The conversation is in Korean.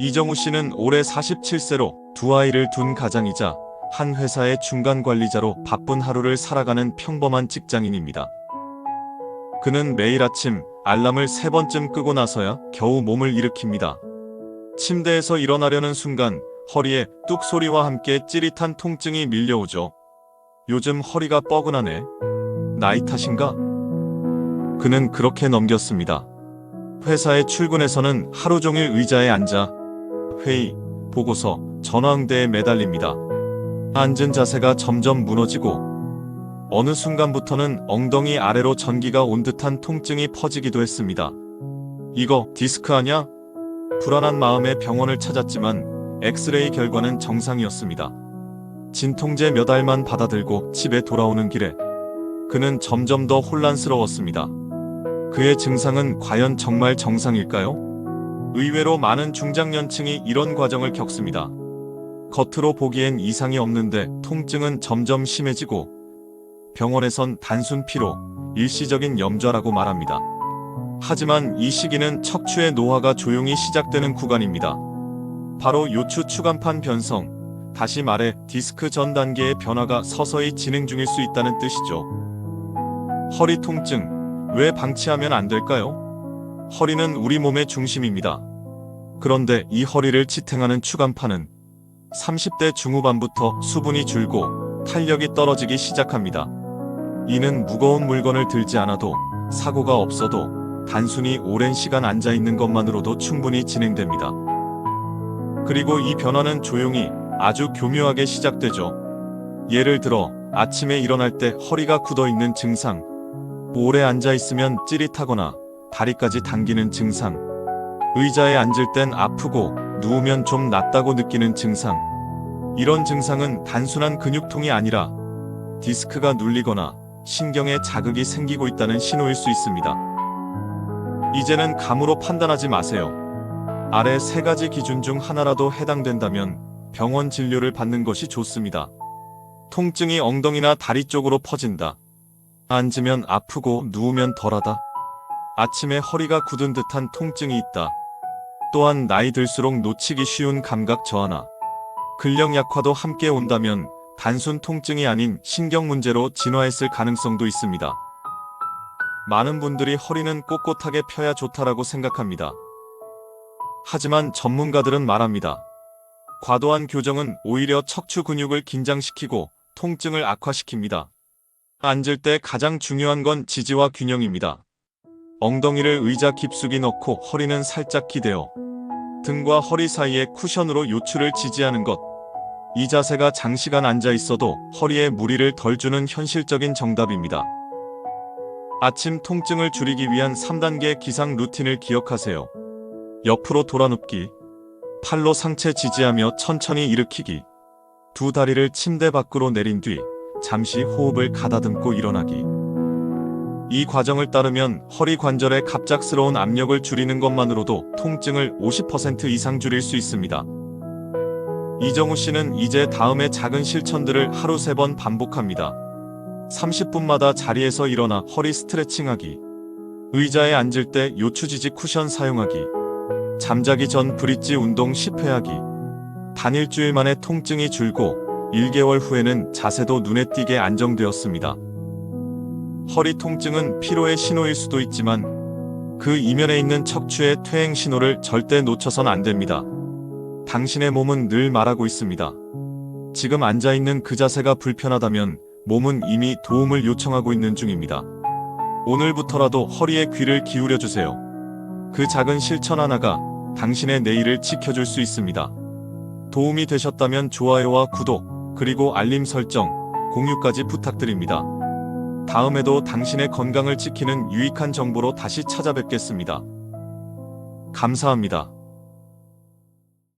이정우 씨는 올해 47세로 두 아이를 둔 가장이자 한 회사의 중간 관리자로 바쁜 하루를 살아가는 평범한 직장인입니다. 그는 매일 아침 알람을 세 번쯤 끄고 나서야 겨우 몸을 일으킵니다. 침대에서 일어나려는 순간 허리에 뚝 소리와 함께 찌릿한 통증이 밀려오죠. 요즘 허리가 뻐근하네. 나이 탓인가? 그는 그렇게 넘겼습니다. 회사에 출근해서는 하루 종일 의자에 앉아 회의, 보고서, 전화응대에 매달립니다. 앉은 자세가 점점 무너지고 어느 순간부터는 엉덩이 아래로 전기가 온 듯한 통증이 퍼지기도 했습니다. 이거 디스크 아냐? 불안한 마음에 병원을 찾았지만 엑스레이 결과는 정상이었습니다. 진통제 몇 알만 받아들고 집에 돌아오는 길에 그는 점점 더 혼란스러웠습니다. 그의 증상은 과연 정말 정상일까요? 의외로 많은 중장년층이 이런 과정을 겪습니다. 겉으로 보기엔 이상이 없는데 통증은 점점 심해지고 병원에선 단순 피로, 일시적인 염좌라고 말합니다. 하지만 이 시기는 척추의 노화가 조용히 시작되는 구간입니다. 바로 요추 추간판 변성, 다시 말해 디스크 전 단계의 변화가 서서히 진행 중일 수 있다는 뜻이죠. 허리 통증, 왜 방치하면 안 될까요? 허리는 우리 몸의 중심입니다. 그런데 이 허리를 지탱하는 추간판은 30대 중후반부터 수분이 줄고 탄력이 떨어지기 시작합니다. 이는 무거운 물건을 들지 않아도 사고가 없어도 단순히 오랜 시간 앉아 있는 것만으로도 충분히 진행됩니다. 그리고 이 변화는 조용히 아주 교묘하게 시작되죠. 예를 들어 아침에 일어날 때 허리가 굳어 있는 증상, 오래 앉아 있으면 찌릿하거나 다리까지 당기는 증상, 의자에 앉을 땐 아프고 누우면 좀 낫다고 느끼는 증상. 이런 증상은 단순한 근육통이 아니라 디스크가 눌리거나 신경에 자극이 생기고 있다는 신호일 수 있습니다. 이제는 감으로 판단하지 마세요. 아래 세 가지 기준 중 하나라도 해당된다면 병원 진료를 받는 것이 좋습니다. 통증이 엉덩이나 다리 쪽으로 퍼진다. 앉으면 아프고 누우면 덜하다. 아침에 허리가 굳은 듯한 통증이 있다. 또한 나이 들수록 놓치기 쉬운 감각 저하나 근력 약화도 함께 온다면 단순 통증이 아닌 신경 문제로 진화했을 가능성도 있습니다. 많은 분들이 허리는 꼿꼿하게 펴야 좋다라고 생각합니다. 하지만 전문가들은 말합니다. 과도한 교정은 오히려 척추 근육을 긴장시키고 통증을 악화시킵니다. 앉을 때 가장 중요한 건 지지와 균형입니다. 엉덩이를 의자 깊숙이 넣고 허리는 살짝 기대어 등과 허리 사이에 쿠션으로 요추를 지지하는 것. 이 자세가 장시간 앉아 있어도 허리에 무리를 덜 주는 현실적인 정답입니다. 아침 통증을 줄이기 위한 3단계 기상 루틴을 기억하세요. 옆으로 돌아눕기. 팔로 상체 지지하며 천천히 일으키기. 두 다리를 침대 밖으로 내린 뒤 잠시 호흡을 가다듬고 일어나기. 이 과정을 따르면 허리 관절의 갑작스러운 압력을 줄이는 것만으로도 통증을 50% 이상 줄일 수 있습니다. 이정우 씨는 이제 다음의 작은 실천들을 하루 세번 반복합니다. 30분마다 자리에서 일어나 허리 스트레칭하기. 의자에 앉을 때 요추지지 쿠션 사용하기. 잠자기 전 브릿지 운동 10회 하기. 단 일주일 만에 통증이 줄고 1개월 후에는 자세도 눈에 띄게 안정되었습니다. 허리 통증은 피로의 신호일 수도 있지만 그 이면에 있는 척추의 퇴행 신호를 절대 놓쳐선 안 됩니다. 당신의 몸은 늘 말하고 있습니다. 지금 앉아 있는 그 자세가 불편하다면 몸은 이미 도움을 요청하고 있는 중입니다. 오늘부터라도 허리에 귀를 기울여 주세요. 그 작은 실천 하나가 당신의 내일을 지켜줄 수 있습니다. 도움이 되셨다면 좋아요와 구독, 그리고 알림 설정, 공유까지 부탁드립니다. 다음에도 당신의 건강을 지키는 유익한 정보로 다시 찾아뵙겠습니다. 감사합니다.